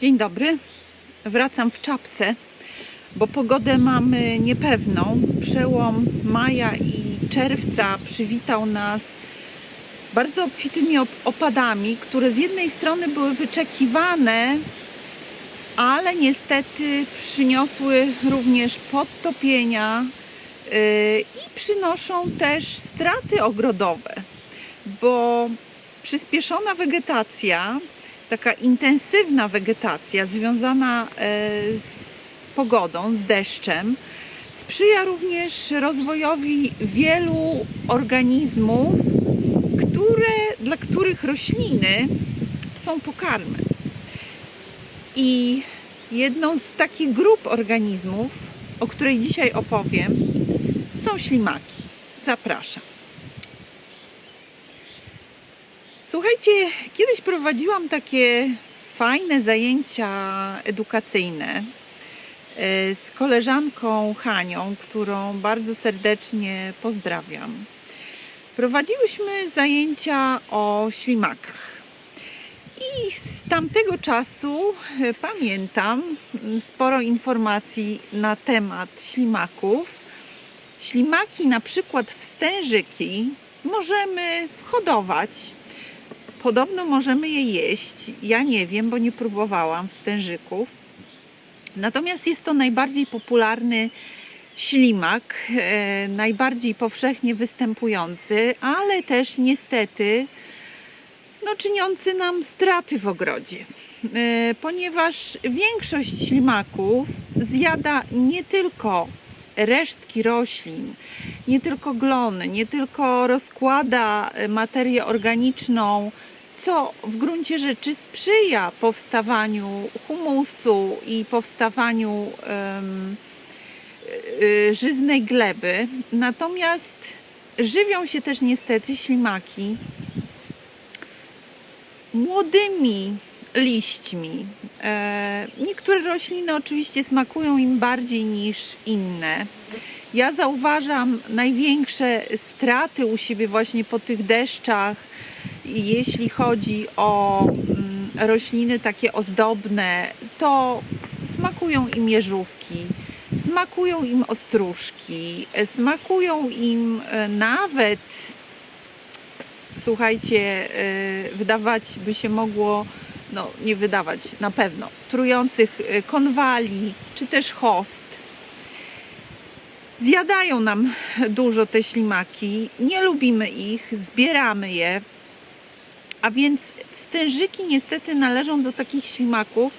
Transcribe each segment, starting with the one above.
Dzień dobry. Wracam w czapce, bo pogodę mamy niepewną. Przełom maja i czerwca przywitał nas bardzo obfitymi op- opadami, które z jednej strony były wyczekiwane, ale niestety przyniosły również podtopienia yy, i przynoszą też straty ogrodowe, bo przyspieszona wegetacja, taka intensywna wegetacja związana e, z pogodą, z deszczem, sprzyja również rozwojowi wielu organizmów, które, dla których rośliny są pokarmem. I jedną z takich grup organizmów, o której dzisiaj opowiem, są ślimaki. Zapraszam. Słuchajcie, kiedyś prowadziłam takie fajne zajęcia edukacyjne e, z koleżanką Hanią, którą bardzo serdecznie pozdrawiam. Prowadziłyśmy zajęcia o ślimakach. I z tamtego czasu e, pamiętam sporo informacji na temat ślimaków. Ślimaki, na przykład wstężyki, możemy hodować. Podobno możemy je jeść. Ja nie wiem, bo nie próbowałam wstężyków. Natomiast jest to najbardziej popularny ślimak, e, najbardziej powszechnie występujący, ale też niestety no, czyniący nam straty w ogrodzie. E, Ponieważ większość ślimaków zjada nie tylko resztki roślin, nie tylko glony, nie tylko rozkłada e, materię organiczną, co w gruncie rzeczy sprzyja powstawaniu humusu i powstawaniu y, żyznej gleby. Natomiast żywią się też niestety ślimaki młodymi liśćmi. E, niektóre rośliny oczywiście smakują im bardziej niż inne. Ja zauważam największe straty u siebie właśnie po tych deszczach, jeśli chodzi o mm, rośliny takie ozdobne, to smakują im jeżówki, smakują im ostróżki, e, smakują im e, nawet słuchajcie, wydawać by się mogło, no nie wydawać na pewno, trujących y, konwali czy też host. Zjadają nam dużo te ślimaki, nie lubimy ich, zbieramy je, a więc wstężyki niestety należą do takich ślimaków,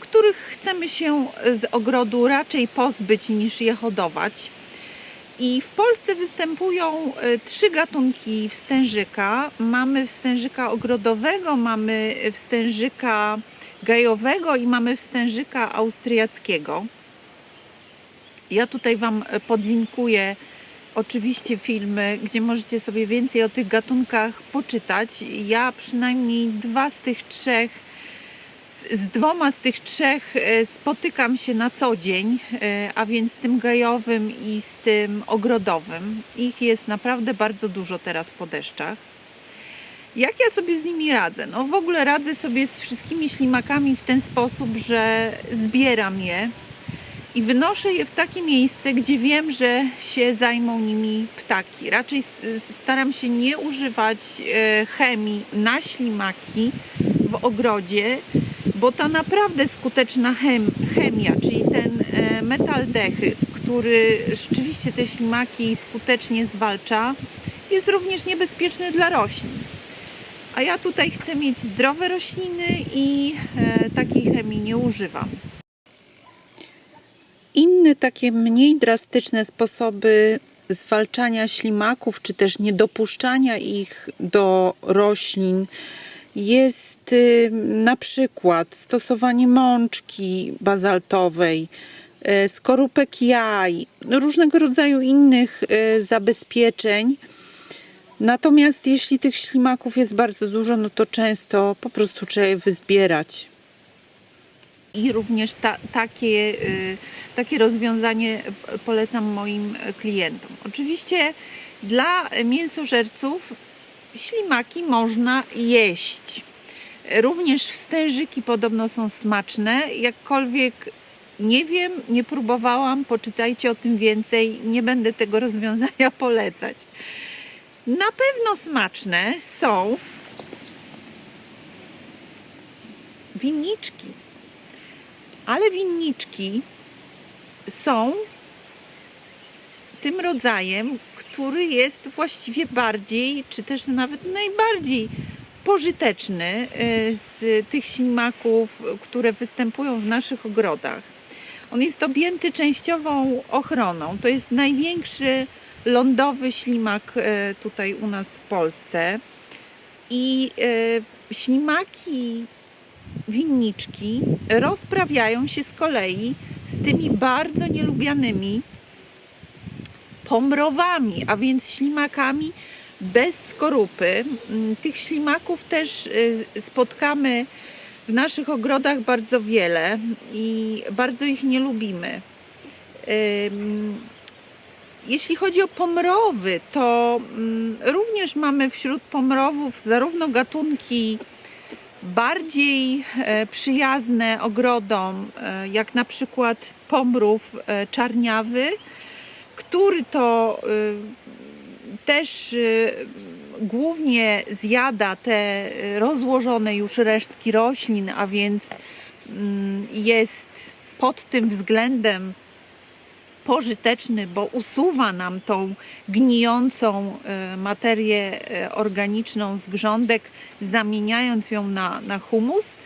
których chcemy się z ogrodu raczej pozbyć niż je hodować. I w Polsce występują e, trzy gatunki wstężyka. Mamy wstężyka ogrodowego, mamy wstężyka gajowego i mamy wstężyka austriackiego. Ja tutaj Wam podlinkuję oczywiście filmy, gdzie możecie sobie więcej o tych gatunkach poczytać. Ja przynajmniej dwa z tych trzech z- dwoma z tych trzech e, spotykam się na co dzień, e, a więc z tym gajowym i z tym ogrodowym. Ich jest naprawdę bardzo dużo teraz po deszczach. Jak ja sobie z nimi radzę? No w ogóle radzę sobie z wszystkimi ślimakami w ten sposób, że zbieram je i wynoszę je w takie miejsce, gdzie wiem, że się zajmą nimi ptaki. Raczej staram się nie używać e, chemii na ślimaki w ogrodzie, bo ta naprawdę skuteczna chem, chemia, czyli ten e, metaldehyd, który rzeczywiście te ślimaki skutecznie zwalcza, jest również niebezpieczny dla roślin. A ja tutaj chcę mieć zdrowe rośliny i e, takiej chemii nie używam. Inne takie mniej drastyczne sposoby zwalczania ślimaków, czy też niedopuszczania ich do roślin jest y, na przykład stosowanie mączki bazaltowej, y, skorupek jaj, różnego rodzaju innych y, zabezpieczeń. Natomiast jeśli tych ślimaków jest bardzo dużo, no to często po prostu trzeba je wyzbierać. I również ta, takie, takie rozwiązanie polecam moim klientom. Oczywiście dla mięsożerców ślimaki można jeść. Również wstężyki podobno są smaczne, jakkolwiek nie wiem, nie próbowałam, poczytajcie o tym więcej, nie będę tego rozwiązania polecać. Na pewno smaczne są winniczki, ale winniczki są tym rodzajem, który jest właściwie bardziej, czy też nawet najbardziej pożyteczny e, z tych ślimaków, które występują w naszych ogrodach. On jest objęty częściową ochroną. To jest największy lądowy ślimak e, tutaj u nas w Polsce. I e, ślimaki winniczki rozprawiają się z kolei z tymi bardzo nielubianymi pomrowami, a więc ślimakami bez skorupy. Mm, Tych ślimaków też y, spotkamy w naszych ogrodach bardzo wiele i bardzo ich nie lubimy. Jeśli chodzi o pomrowy, to mm, również mamy wśród pomrowów zarówno gatunki bardziej e, przyjazne ogrodom, e, jak na przykład pomrów e, czarniawy, który to y, też y, głównie zjada te rozłożone już resztki roślin, a więc mm, jest pod tym względem pożyteczny, bo usuwa nam tą gnijącą y, materię y, organiczną z grządek, zamieniając ją na, na humus.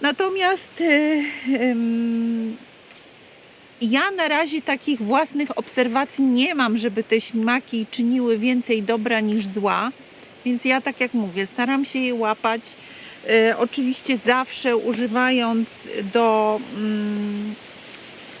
Natomiast y, ym, ja na razie takich własnych obserwacji nie mam, żeby te ślimaki czyniły więcej dobra niż zła, więc ja tak jak mówię, staram się je łapać. E, oczywiście zawsze używając do mm,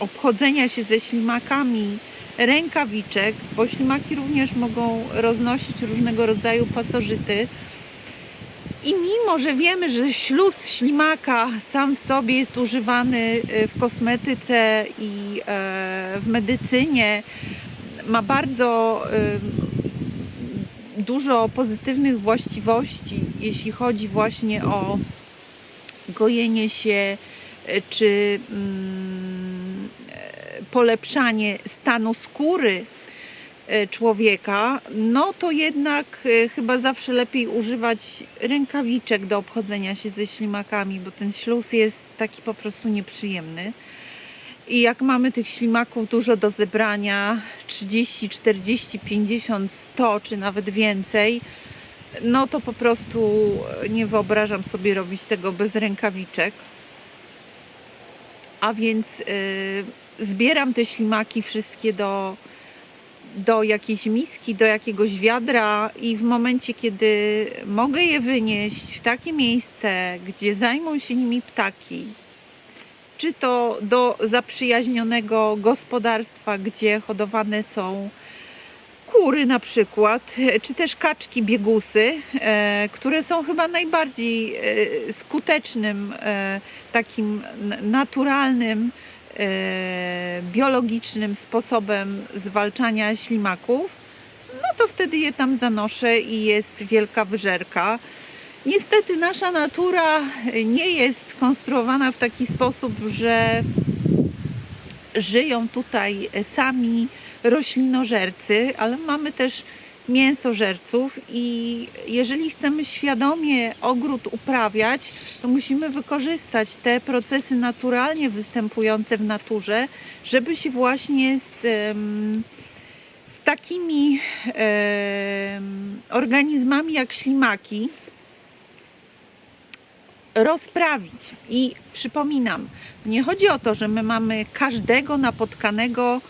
obchodzenia się ze ślimakami rękawiczek, bo ślimaki również mogą roznosić różnego rodzaju pasożyty. I mimo, że wiemy, że śluz ślimaka sam w sobie jest używany e, w kosmetyce i e, w medycynie, ma bardzo e, dużo pozytywnych właściwości, jeśli chodzi właśnie o gojenie się e, czy mm, e, polepszanie stanu skóry człowieka, no to jednak e, chyba zawsze lepiej używać rękawiczek do obchodzenia się ze ślimakami, bo ten śluz jest taki po prostu nieprzyjemny. I jak mamy tych ślimaków dużo do zebrania 30, 40, 50, 100 czy nawet więcej no to po prostu nie wyobrażam sobie robić tego bez rękawiczek. A więc y, zbieram te ślimaki wszystkie do, do jakiejś miski, do jakiegoś wiadra i w momencie, kiedy mogę je wynieść w takie miejsce, gdzie zajmą się nimi ptaki, czy to do zaprzyjaźnionego gospodarstwa, gdzie hodowane są kury na przykład, czy też kaczki biegusy, e, które są chyba najbardziej e, skutecznym, e, takim naturalnym, biologicznym sposobem zwalczania ślimaków, no to wtedy je tam zanoszę i jest wielka wyżerka. Niestety nasza natura nie jest skonstruowana w taki sposób, że żyją tutaj sami roślinożercy, ale mamy też mięsożerców i jeżeli chcemy świadomie ogród uprawiać, to musimy wykorzystać te procesy naturalnie występujące w naturze, żeby się właśnie z, z takimi organizmami jak ślimaki rozprawić. I przypominam, nie chodzi o to, że my mamy każdego napotkanego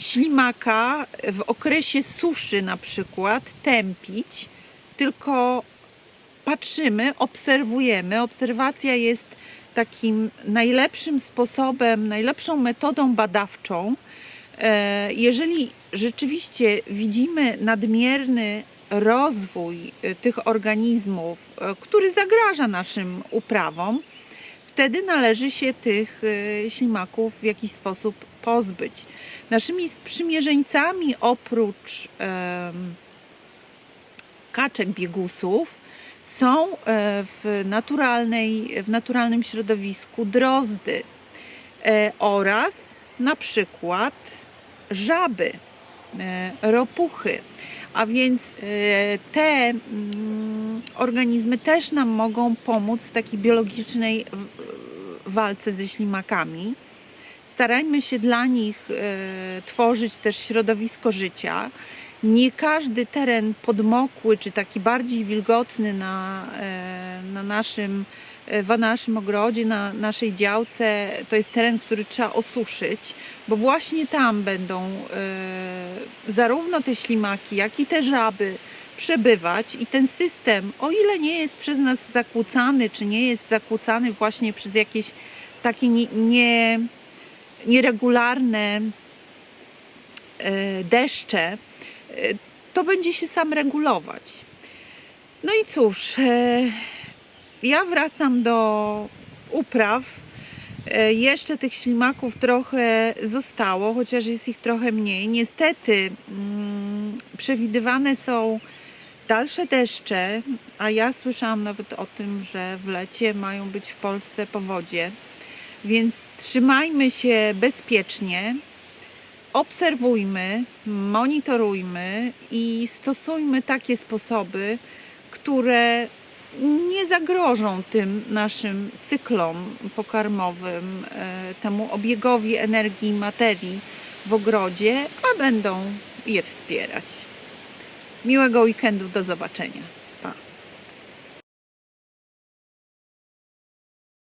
ślimaka w okresie suszy na przykład tępić, tylko patrzymy, obserwujemy. Obserwacja jest takim najlepszym sposobem, najlepszą metodą badawczą. E, Jeżeli rzeczywiście widzimy nadmierny rozwój e, tych organizmów, e, który zagraża naszym uprawom, wtedy należy się tych ślimaków w jakiś sposób pozbyć. Naszymi sprzymierzeńcami oprócz em, kaczek biegusów Są e, w, naturalnej, w naturalnym środowisku drozdy e, oraz na przykład żaby, e, ropuchy. A więc te mm, organizmy też nam mogą pomóc w takiej biologicznej walce ze ślimakami. Starajmy się dla nich e, tworzyć też środowisko życia. Nie każdy teren podmokły czy taki bardziej wilgotny na, e, na naszym, e, w naszym ogrodzie, na naszej działce, to jest teren, który trzeba osuszyć, bo właśnie tam będą zarówno te ślimaki, jak i te żaby przebywać i ten system, o ile nie jest przez nas zakłócany, czy nie jest zakłócany właśnie przez jakieś takie nie, nie, nieregularne e, deszcze, e, to będzie się sam regulować. No i cóż, e, ja wracam do upraw. Jeszcze tych ślimaków trochę zostało, chociaż jest ich trochę mniej. Niestety mm, przewidywane są dalsze deszcze, a ja słyszałam nawet o tym, że w lecie mają być w Polsce powodzie. Więc trzymajmy się bezpiecznie, obserwujmy, monitorujmy i stosujmy takie sposoby, które nie zagrożą tym naszym cyklom pokarmowym, e, temu obiegowi energii i materii w ogrodzie, a będą je wspierać. Miłego weekendu, do zobaczenia.